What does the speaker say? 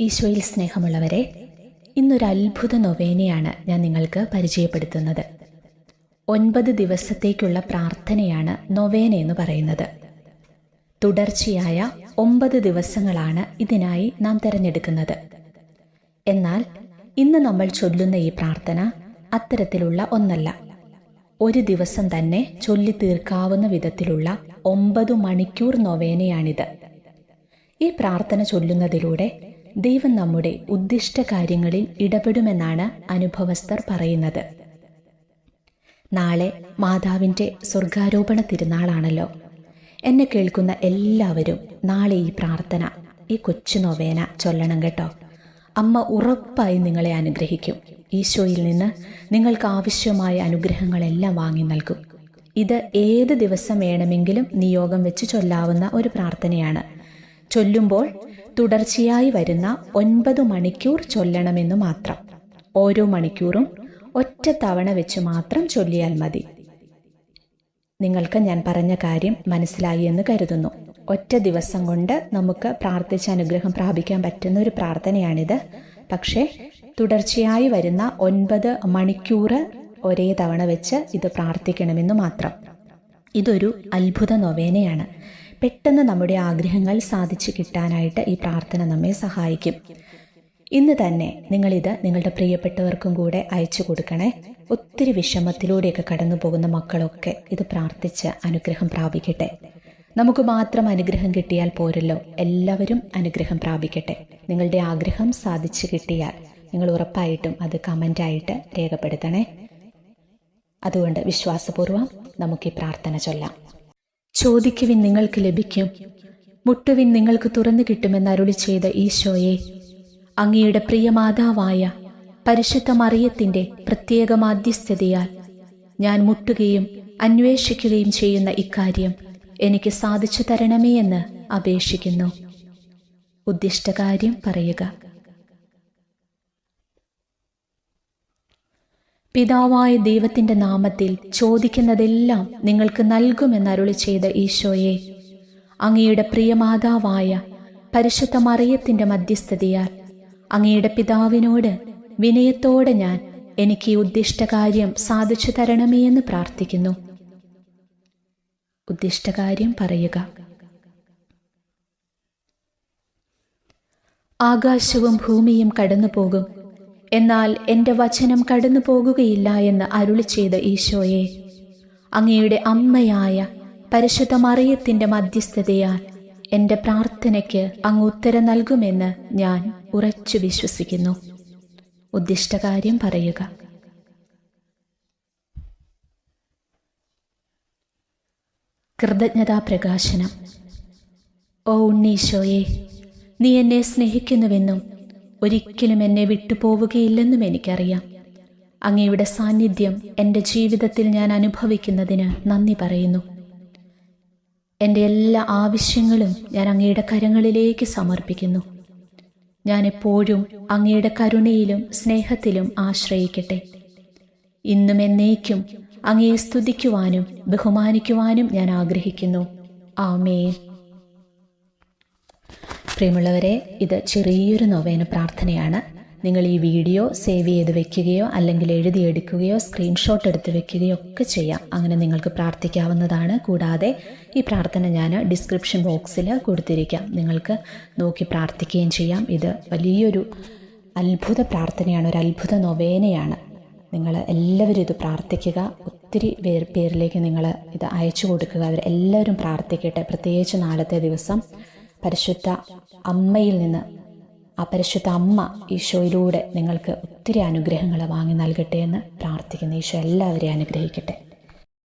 ഈശോയിൽ സ്നേഹമുള്ളവരെ ഇന്നൊരു അത്ഭുത നൊവേനയാണ് ഞാൻ നിങ്ങൾക്ക് പരിചയപ്പെടുത്തുന്നത്. ഒൻപത് ദിവസത്തേക്കുള്ള പ്രാർത്ഥനയാണ് നൊവേന എന്ന് പറയുന്നത്. തുടർച്ചയായ ഒമ്പത് ദിവസങ്ങളാണ് ഇതിനായി നാം തിരഞ്ഞെടുക്കുന്നത്. എന്നാൽ ഇന്ന് നമ്മൾ ചൊല്ലുന്ന ഈ പ്രാർത്ഥന അത്തരത്തിലുള്ള ഒന്നല്ല. ഒരു ദിവസം തന്നെ ചൊല്ലി തീർക്കാവുന്ന വിധത്തിലുള്ള ഒമ്പത് മണിക്കൂർ നൊവേനയാണിത്. ഈ പ്രാർത്ഥന ചൊല്ലുന്നതിലൂടെ ദൈവം നമ്മുടെ ഉദ്ദിഷ്ട കാര്യങ്ങളിൽ ഇടപെടുമെന്നാണ് അനുഭവസ്ഥർ പറയുന്നത്. നാളെ മാതാവിന്റെ സ്വർഗാരോപണ തിരുനാളാണല്ലോ. എന്നെ കേൾക്കുന്ന എല്ലാവരും നാളെ ഈ പ്രാർത്ഥന ഈ കൊച്ചു നൊവേന ചൊല്ലണം കേട്ടോ. അമ്മ ഉറപ്പായി നിങ്ങളെ അനുഗ്രഹിക്കും. ഈശോയിൽ നിന്ന് നിങ്ങൾക്ക് ആവശ്യമായ അനുഗ്രഹങ്ങളെല്ലാം വാങ്ങി നൽകും. ഇത് ഏത് ദിവസം വേണമെങ്കിലും നിയോഗം വെച്ച് ചൊല്ലാവുന്ന ഒരു പ്രാർത്ഥനയാണ്. ചൊല്ലുമ്പോൾ തുടർച്ചയായി വരുന്ന ഒൻപത് മണിക്കൂർ ചൊല്ലണമെന്ന് മാത്രം. ഓരോ മണിക്കൂറും ഒറ്റ തവണ വെച്ച് മാത്രം ചൊല്ലിയാൽ മതി. നിങ്ങൾക്ക് ഞാൻ പറഞ്ഞ കാര്യം മനസ്സിലായി എന്ന് കരുതുന്നു. ഒറ്റ ദിവസം കൊണ്ട് നമുക്ക് പ്രാർത്ഥിച്ച അനുഗ്രഹം പ്രാപിക്കാൻ പറ്റുന്ന ഒരു പ്രാർത്ഥനയാണിത്. പക്ഷേ തുടർച്ചയായി വരുന്ന ഒൻപത് മണിക്കൂർ ഒരേ തവണ വെച്ച് ഇത് പ്രാർത്ഥിക്കണമെന്ന് മാത്രം. ഇതൊരു അത്ഭുത നൊവേനയാണ്. പെട്ടെന്ന് നമ്മുടെ ആഗ്രഹങ്ങൾ സാധിച്ചു കിട്ടാനായിട്ട് ഈ പ്രാർത്ഥന നമ്മെ സഹായിക്കും. ഇന്ന് തന്നെ നിങ്ങളിത് നിങ്ങളുടെ പ്രിയപ്പെട്ടവർക്കും കൂടെ അയച്ചു കൊടുക്കണേ. ഒത്തിരി വിഷമത്തിലൂടെയൊക്കെ കടന്നു പോകുന്ന മക്കളൊക്കെ ഇത് പ്രാർത്ഥിച്ച് അനുഗ്രഹം പ്രാപിക്കട്ടെ. നമുക്ക് മാത്രം അനുഗ്രഹം കിട്ടിയാൽ പോരല്ലോ. എല്ലാവരും അനുഗ്രഹം പ്രാപിക്കട്ടെ. നിങ്ങളുടെ ആഗ്രഹം സാധിച്ചു കിട്ടിയാൽ നിങ്ങൾ ഉറപ്പായിട്ടും അത് കമന്റായിട്ട് രേഖപ്പെടുത്തണേ. അതുകൊണ്ട് വിശ്വാസപൂർവം നമുക്ക് ഈ പ്രാർത്ഥന ചൊല്ലാം. ചോദിക്കുവിൻ നിങ്ങൾക്ക് ലഭിക്കും. മുട്ടുവിൻ നിങ്ങൾക്ക് തുറന്നു കിട്ടുമെന്ന് അരുളി ചെയ്ത ഈശോയെ. അങ്ങയുടെ പ്രിയ മാതാവായ പരിശുദ്ധ മറിയത്തിന്റെ പ്രത്യേക മാധ്യസ്ഥതയാൽ ഞാൻ മുട്ടുകയും അന്വേഷിക്കുകയും ചെയ്യുന്ന ഇക്കാര്യം എനിക്ക് സാധിച്ചു തരണമേ എന്ന് അപേക്ഷിക്കുന്നു. ഉദ്ദിഷ്ടകാര്യം പറയുക. പിതാവായ ദൈവത്തിന്റെ നാമത്തിൽ ചോദിക്കുന്നതെല്ലാം നിങ്ങൾക്ക് നൽകുമെന്നരുളി ചെയ്ത ഈശോയെ. അങ്ങയുടെ പ്രിയമാതാവായ പരിശുദ്ധ മറിയത്തിന്റെ മധ്യസ്ഥതയാൽ അങ്ങയുടെ പിതാവിനോട് വിനയത്തോടെ ഞാൻ എനിക്ക് ഈ ഉദ്ദിഷ്ടകാര്യം സാധിച്ചു തരണമേ എന്ന് പ്രാർത്ഥിക്കുന്നു. ഉദ്ദിഷ്ടകാര്യം പറയുക. ആകാശവും ഭൂമിയും കടന്നു പോകും എന്നാൽ എന്റെ വചനം കടന്നു പോകുകയില്ല എന്ന് അരുളി ചെയ്ത ഈശോയെ അങ്ങയുടെ അമ്മയായ പരിശുദ്ധ മറിയത്തിന്റെ മധ്യസ്ഥതയാൽ എന്റെ പ്രാർത്ഥനയ്ക്ക് അങ്ങ് ഉത്തരം നൽകുമെന്ന് ഞാൻ ഉറച്ചു വിശ്വസിക്കുന്നു. ഉദ്ദിഷ്ടകാര്യം പറയുക. കൃതജ്ഞതാ പ്രകാശനം. ഓ ഉണ്ണീശോയെ നീ എന്നെ സ്നേഹിക്കുന്നുവെന്നും ഒരിക്കലും എന്നെ വിട്ടുപോവുകയില്ലെന്നും എനിക്കറിയാം. അങ്ങയുടെ സാന്നിധ്യം എന്റെ ജീവിതത്തിൽ ഞാൻ അനുഭവിക്കുന്നതിന് നന്ദി പറയുന്നു. എന്റെ എല്ലാ ആവശ്യങ്ങളും ഞാൻ അങ്ങയുടെ കരങ്ങളിലേക്ക് സമർപ്പിക്കുന്നു. ഞാൻ എപ്പോഴും അങ്ങയുടെ കരുണയിലും സ്നേഹത്തിലും ആശ്രയിക്കട്ടെ. ഇന്നും എന്നേക്കും അങ്ങയെ സ്തുതിക്കുവാനും ബഹുമാനിക്കുവാനും ഞാൻ ആഗ്രഹിക്കുന്നു. ആമേ പ്രിയമുള്ളവരെ ഇത് ചെറിയൊരു നൊവേന പ്രാർത്ഥനയാണ്. നിങ്ങൾ ഈ വീഡിയോ സേവ് ചെയ്ത് വെക്കുകയോ അല്ലെങ്കിൽ എഴുതിയെടുക്കുകയോ സ്ക്രീൻഷോട്ട് എടുത്ത് വെക്കുകയോ ഒക്കെ ചെയ്യാം. അങ്ങനെ നിങ്ങൾക്ക് പ്രാർത്ഥിക്കാവുന്നതാണ്. കൂടാതെ ഈ പ്രാർത്ഥന ഞാൻ ഡിസ്ക്രിപ്ഷൻ ബോക്സിൽ കൊടുത്തിരിക്കാം. നിങ്ങൾക്ക് നോക്കി പ്രാർത്ഥിക്കുകയും ചെയ്യാം. ഇത് വലിയൊരു അത്ഭുത പ്രാർത്ഥനയാണ്. ഒരു അത്ഭുത നൊവേനയാണ്. നിങ്ങൾ എല്ലാവരും ഇത് പ്രാർത്ഥിക്കുക. ഒത്തിരി പേർ പേരിലേക്ക് നിങ്ങൾ ഇത് അയച്ചു കൊടുക്കുക. അവർ എല്ലാവരും പ്രാർത്ഥിക്കട്ടെ. പ്രത്യേകിച്ച് നാളത്തെ ദിവസം പരിശുദ്ധ അമ്മയിൽ നിന്ന് ആ പരിശുദ്ധ അമ്മ ഈശോയിലൂടെ നിങ്ങൾക്ക് ഒത്തിരി അനുഗ്രഹങ്ങൾ വാങ്ങി നൽകട്ടെ എന്ന് പ്രാർത്ഥിക്കുന്നു. ഈശോ എല്ലാവരെയും അനുഗ്രഹിക്കട്ടെ.